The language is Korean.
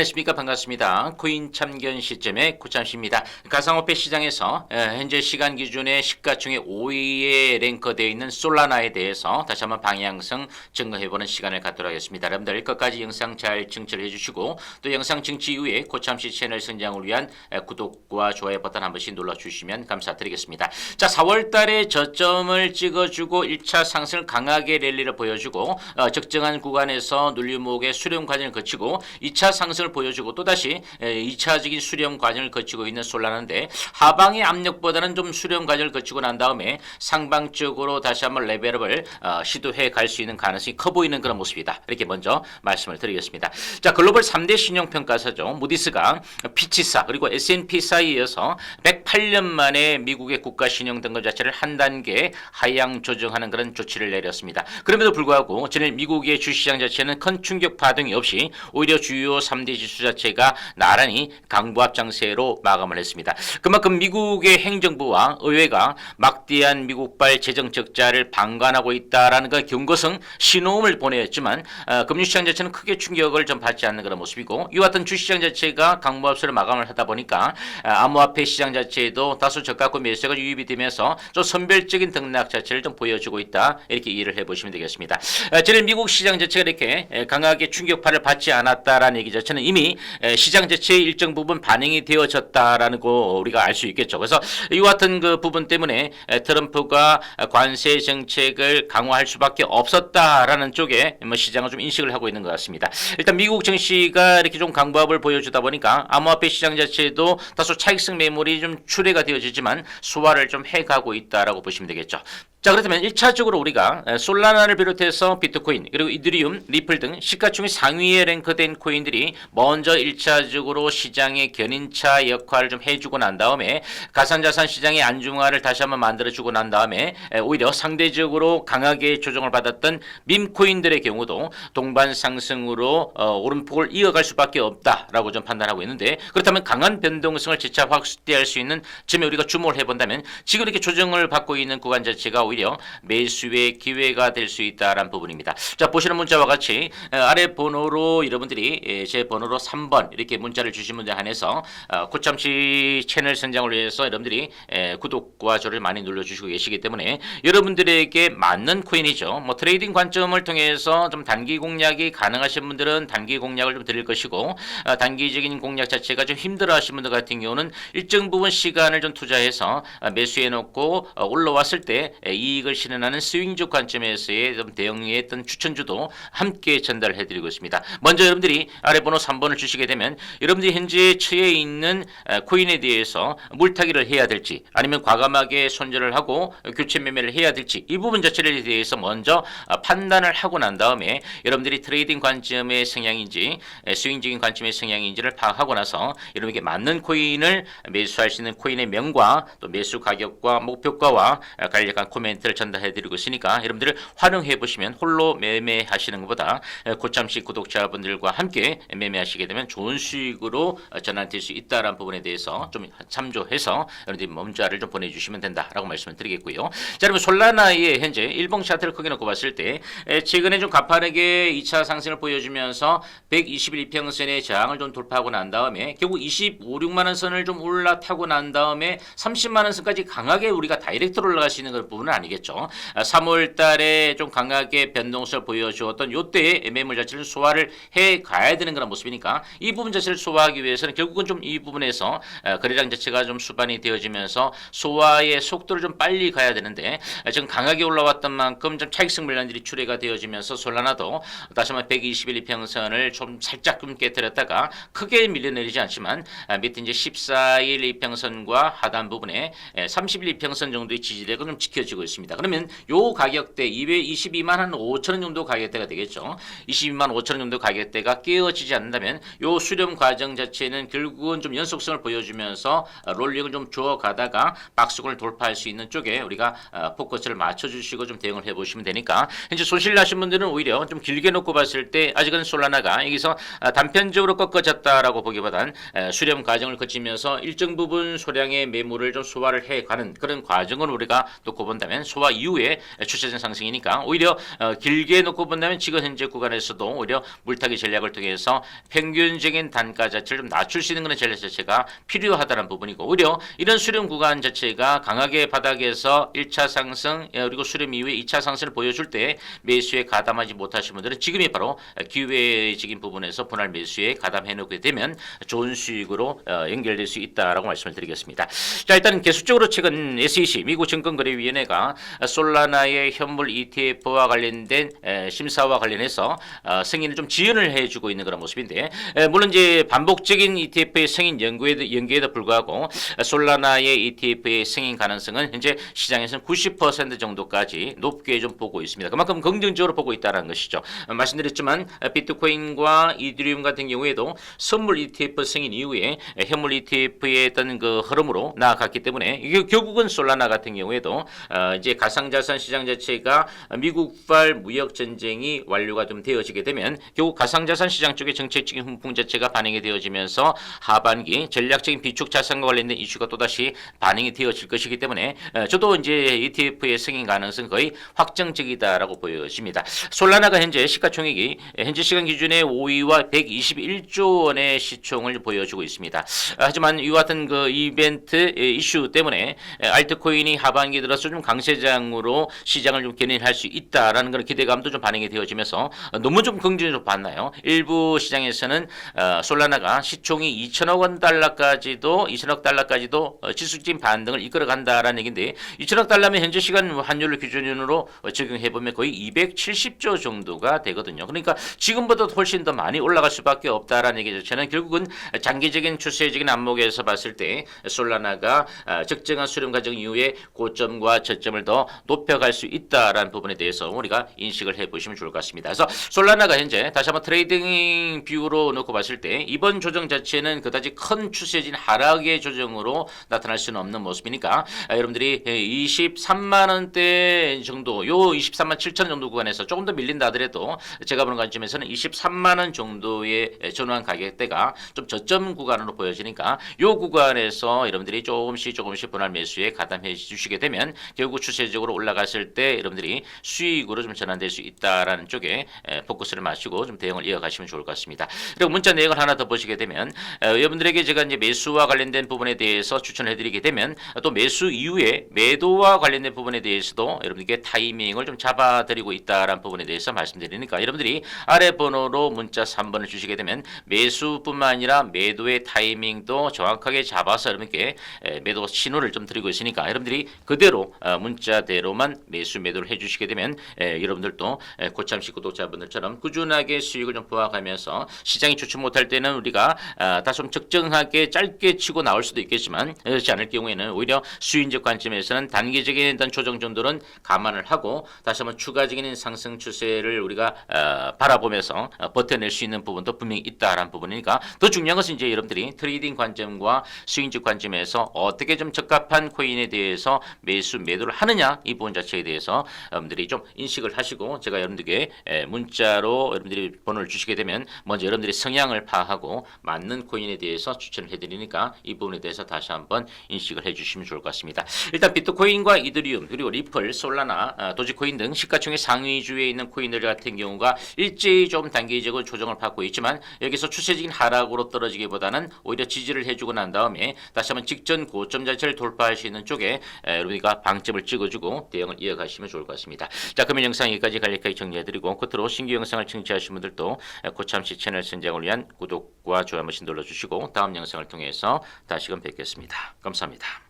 안녕하십니까 반갑습니다. 코인 참견 시점의 고참씨입니다. 가상화폐 시장에서 에, 현재 시간 기준에 시가총액 5위에 랭크되어 있는 솔라나에 대해서 다시 한번 방향성 점검해보는 시간을 갖도록 하겠습니다. 여러분들 끝까지 영상 잘 청취를 해주시고 또 영상 청취 이후에 고참씨 채널 성장을 위한 에, 구독과 좋아요 버튼 한 번씩 눌러주시면 감사드리겠습니다. 자 4월달에 저점을 찍어주고 1차 상승을 강하게 랠리를 보여주고 어, 적정한 구간에서 눌림목의 수렴 과정을 거치고 2차 상승을 보여주고 또다시 2차적인 수렴 과정을 거치고 있는 솔라나인데 하방의 압력보다는 좀 수렴 과정을 거치고 난 다음에 상방적으로 다시 한번 레벨업을 어, 시도해 갈 수 있는 가능성이 커 보이는 그런 모습이다. 이렇게 먼저 말씀을 드리겠습니다. 자 글로벌 3대 신용평가사죠. 무디스가 피치사 그리고 S&P 사이에서 108년 만에 미국의 국가 신용 등급 자체를 한 단계 하향 조정하는 그런 조치를 내렸습니다. 그럼에도 불구하고 전일 미국의 주시장 자체는 큰 충격 파동이 없이 오히려 주요 3대 지수 자체가 나란히 강보합 장세로 마감을 했습니다. 그만큼 미국의 행정부와 의회가 막대한 미국발 재정 적자를 방관하고 있다라는 그 경고성 신호음을 보내었지만 어, 금융시장 자체는 크게 충격을 좀 받지 않는 그런 모습이고 이와 같은 주시장 자체가 강보합세로 마감을 하다 보니까 어, 암호화폐 시장 자체에도 다소 저가고 매수가 유입이 되면서 좀 선별적인 등락 자체를 좀 보여주고 있다 이렇게 이해를 해보시면 되겠습니다. 어, 저는 미국 시장 자체가 이렇게 에, 강하게 충격파를 받지 않았다라는 얘기 자체는 이미 에, 시장 자체의 일정 부분 반영이 되어졌다라는 거 우리가 알 수 있겠죠. 그래서 이와 같은 그 부분 때문에 에, 트럼프가 관세 정책을 강화할 수밖에 없었다라는 쪽에 뭐 시장은 좀 인식을 하고 있는 것 같습니다. 일단 미국 증시가 이렇게 좀 강보합을 보여주다 보니까 암호화폐 시장 자체도 다소 차익성 매물이 좀 출회가 되어지지만 소화를 좀 해가고 있다라고 보시면 되겠죠. 자 그렇다면 1차적으로 우리가 에, 솔라나를 비롯해서 비트코인 그리고 이드리움, 리플 등 시가총액 상위에 랭크된 코인들이 먼저 1차적으로 시장의 견인차 역할을 좀 해주고 난 다음에 가상자산 시장의 안중화를 다시 한번 만들어주고 난 다음에 에, 오히려 상대적으로 강하게 조정을 받았던 밈코인들의 경우도 동반 상승으로 어, 오름폭을 이어갈 수밖에 없다라고 좀 판단하고 있는데 그렇다면 강한 변동성을 재차 확대할 수 있는 점에 우리가 주목을 해본다면 지금 이렇게 조정을 받고 있는 구간 자체가 오히려 매수의 기회가 될 수 있다라는 부분입니다. 자 보시는 문자와 같이 어, 아래 번호로 여러분들이 예, 제 번호로 3번 이렇게 문자를 주신 분들 한해서 어, 고참시 채널 성장을 위해서 여러분들이 에, 구독과 저를 많이 눌러주시고 계시기 때문에 여러분들에게 맞는 코인이죠. 뭐 트레이딩 관점을 통해서 좀 단기 공략이 가능하신 분들은 단기 공략을 좀 드릴 것이고 어, 단기적인 공략 자체가 좀 힘들어하시는 분들 같은 경우는 일정 부분 시간을 좀 투자해서 어, 매수해 놓고 어, 올라왔을 때 에, 이익을 실현하는 스윙적 관점에서의 좀 대응했던 추천주도 함께 전달을 해드리고 있습니다. 먼저 여러분들이 아래 번호 3번을 주시게 되면 여러분들이 현재 처해 있는 에, 코인에 대해서 물타기를 해야 될지 아니면 과감하게 손절을 하고 교체 매매를 해야 될지 이 부분 자체에 대해서 먼저 아, 판단을 하고 난 다음에 여러분들이 트레이딩 관점의 성향인지 에, 스윙적인 관점의 성향인지를 파악하고 나서 여러분에게 맞는 코인을 매수할 수 있는 코인의 명과 또 매수 가격과 목표가와 아, 간략한 코멘 트를 전달해드리고 있으니까 여러분들 활용해 보시면 홀로 매매하시는 것보다 에, 고참식 구독자분들과 함께 매매하시게 되면 좋은 수익으로 어, 전환될 수 있다라는 부분에 대해서 좀 참조해서 여러분들이 문자를 좀 보내주시면 된다라고 말씀을 드리겠고요. 자, 여러분 솔라나의 현재 일봉 차트를 크게 놓고 봤을 때 에, 최근에 좀 가파르게 2차 상승을 보여주면서 121 평선의 저항을 좀 돌파하고 난 다음에 결국 25, 6만 원 선을 좀 올라타고 난 다음에 30만 원 선까지 강하게 우리가 다이렉트로 올라갈 수 있는 그런 부분은 아니겠죠. 3월 달에 좀 강하게 변동성을 보여주었던 요때의 매물 자체를 소화를 해 가야 되는 그런 모습이니까 이 부분 자체를 소화하기 위해서는 결국은 좀 이 부분에서 어, 거래량 자체가 좀 수반이 되어지면서 소화의 속도를 좀 빨리 가야 되는데 어, 지금 강하게 올라왔던 만큼 좀 차익성 물량들이 출회가 되어지면서 솔라나도 다시 한번 121 이평선을 좀 살짝 좀 깨뜨렸다가 크게 밀려내리지 않지만 아, 밑에 이제 14일 이평선과 하단 부분에 31 이평선 정도의 지지력은 좀 지켜지고 있습니다. 그러면 요 가격대 222만 한 5천 원 정도 가격대가 되겠죠. 22만 5천 원 정도 가격대가 깨어지지 않는다면 요 수렴 과정 자체는 결국은 좀 연속성을 보여주면서 어, 롤링을 좀 주어가다가 박스권을 돌파할 수 있는 쪽에 우리가 어, 포커스를 맞춰주시고 좀 대응을 해보시면 되니까 현재 손실 나신 분들은 오히려 좀 길게 놓고 봤을 때 아직은 솔라나가 여기서 어, 단편적으로 꺾어졌다라고 보기보단 에, 수렴 과정을 거치면서 일정 부분 소량의 매물을 좀 소화를 해가는 그런 과정을 우리가 놓고 본다면 본다면 소화 이후에 추세적 상승이니까 오히려 어, 길게 놓고 본다면 지금 현재 구간에서도 오히려 물타기 전략을 통해서 평균적인 단가 자체를 좀 낮출 수 있는 그런 전략 자체가 필요하다는 부분이고 오히려 이런 수렴 구간 자체가 강하게 바닥에서 1차 상승 예, 그리고 수렴 이후에 2차 상승을 보여줄 때 매수에 가담하지 못하신 분들은 지금이 바로 기회적인 부분에서 분할 매수에 가담해 놓게 되면 좋은 수익으로 어, 연결될 수 있다라고 말씀을 드리겠습니다. 자 일단 계속적으로 최근 SEC 미국 증권거래위원회가 솔라나의 현물 ETF와 관련된 에, 심사와 관련해서 어, 승인을 좀 지연을 해주고 있는 그런 모습인데 에, 물론 이제 반복적인 ETF의 승인 연구에도, 연기에도 불구하고 솔라나의 ETF의 승인 가능성은 현재 시장에서는 90% 정도까지 높게 좀 보고 있습니다. 그만큼 긍정적으로 보고 있다는 것이죠. 어, 말씀드렸지만 어, 비트코인과 이더리움 같은 경우에도 선물 ETF 승인 이후에 에, 현물 ETF의 어떤 그 흐름으로 나아갔기 때문에 이게 결국은 솔라나 같은 경우에도 어, 이제 가상자산 시장 자체가 미국발 무역 전쟁이 완료가 좀 되어지게 되면 결국 가상자산 시장 쪽의 정책적인 훈풍 자체가 반영이 되어지면서 하반기 전략적인 비축 자산과 관련된 이슈가 또다시 반영이 되어질 것이기 때문에 어, 저도 이제 ETF의 승인 가능성 거의 확정적이다라고 보여집니다. 솔라나가 현재 시가총액이 현재 시간 기준의 5위와 121조 원의 시총을 보여주고 있습니다. 아, 하지만 이와 같은 그 이벤트 예, 이슈 때문에 예, 알트코인이 하반기 들어서 좀 강 세장으로 시장을 좀 견인할 수 있다라는 그런 기대감도 좀 반영이 되어지면서 어, 너무 좀 긍정적으로 봤나요? 일부 시장에서는 어, 솔라나가 시총이 2천억 원 달러까지도 2천억 달러까지도 어, 지수적인 반등을 이끌어 간다라는 얘기인데 2천억 달러면 현재 시간 환율을 기준으로 어, 적용해 보면 거의 270조 정도가 되거든요. 그러니까 지금보다 훨씬 더 많이 올라갈 수밖에 없다라는 얘기 자체는 결국은 장기적인 추세적인 안목에서 봤을 때 솔라나가 아, 적정한 수렴 과정 이후에 고점과 저점 을 더 높여갈 수 있다라는 부분에 대해서 우리가 인식을 해보시면 좋을 것 같습니다. 그래서 솔라나가 현재 다시 한번 트레이딩 뷰로 놓고 봤을 때 이번 조정 자체는 그다지 큰 추세진 하락의 조정으로 나타날 수는 없는 모습이니까 아, 여러분들이 23만 원대 정도 요 23만 7천 정도 구간에서 조금 더 밀린다 하더라도 제가 보는 관점에서는 23만 원 정도의 전후한 가격대가 좀 저점 구간으로 보여지니까 요 구간에서 여러분들이 조금씩 조금씩 분할 매수에 가담해 주시게 되면 결국 추세적으로 올라갔을 때 여러분들이 수익으로 좀 전환될 수 있다라는 쪽에 에, 포커스를 맞추고 좀 대응을 이어가시면 좋을 것 같습니다. 그리고 문자 내용을 하나 더 보시게 되면 에, 여러분들에게 제가 이제 매수와 관련된 부분에 대해서 추천해 드리게 되면 또 매수 이후에 매도와 관련된 부분에 대해서도 여러분들께 타이밍을 좀 잡아 드리고 있다라는 부분에 대해서 말씀드리니까 여러분들이 아래 번호로 문자 3번을 주시게 되면 매수뿐만 아니라 매도의 타이밍도 정확하게 잡아서 여러분께 에, 매도 신호를 좀 드리고 있으니까 여러분들이 그대로 어, 문자대로만 매수 매도를 해주시게 되면 에, 여러분들도 에, 고참식 구독자분들처럼 꾸준하게 수익을 좀 부각하면서 시장이 좋지 못할 때는 우리가 아, 다소 좀 적정하게 짧게 치고 나올 수도 있겠지만 그렇지 않을 경우에는 오히려 수인적 관점에서는 단기적인 일단 조정 정도는 감안을 하고 다시 한번 추가적인 상승 추세를 우리가 어, 바라보면서 어, 버텨낼 수 있는 부분도 분명히 있다라는 부분이니까 더 중요한 것은 이제 여러분들이 트레이딩 관점과 수익적 관점에서 어떻게 좀 적합한 코인에 대해서 매수 매도를 하느냐 이 부분 자체에 대해서 여러분들이 좀 인식을 하시고 제가 여러분들께 에, 문자로 여러분들이 번호를 주시게 되면 먼저 여러분들이 성향을 파악하고 맞는 코인에 대해서 추천을 해드리니까 이 부분에 대해서 다시 한번 인식을 해주시면 좋을 것 같습니다. 일단 비트코인과 이더리움 그리고 리플, 솔라나, 아, 도지코인 등 시가총액 상위주에 있는 코인들 같은 경우가 일제히 좀 단기적으로 조정을 받고 있지만 여기서 추세적인 하락으로 떨어지기보다는 오히려 지지를 해주고 난 다음에 다시 한번 직전 고점 자체를 돌파할 수 있는 쪽에 에, 우리가 방점을 찍어주고 대응을 이어가시면 좋을 것 같습니다. 자 그러면 영상 여기까지 간략하게 정리해드리고 끝으로 신규 영상을 청취하신 분들도 고참시 채널 선정을 위한 구독과 좋아요 한번씩 눌러주시고 다음 영상을 통해서 다시금 뵙겠습니다. 감사합니다.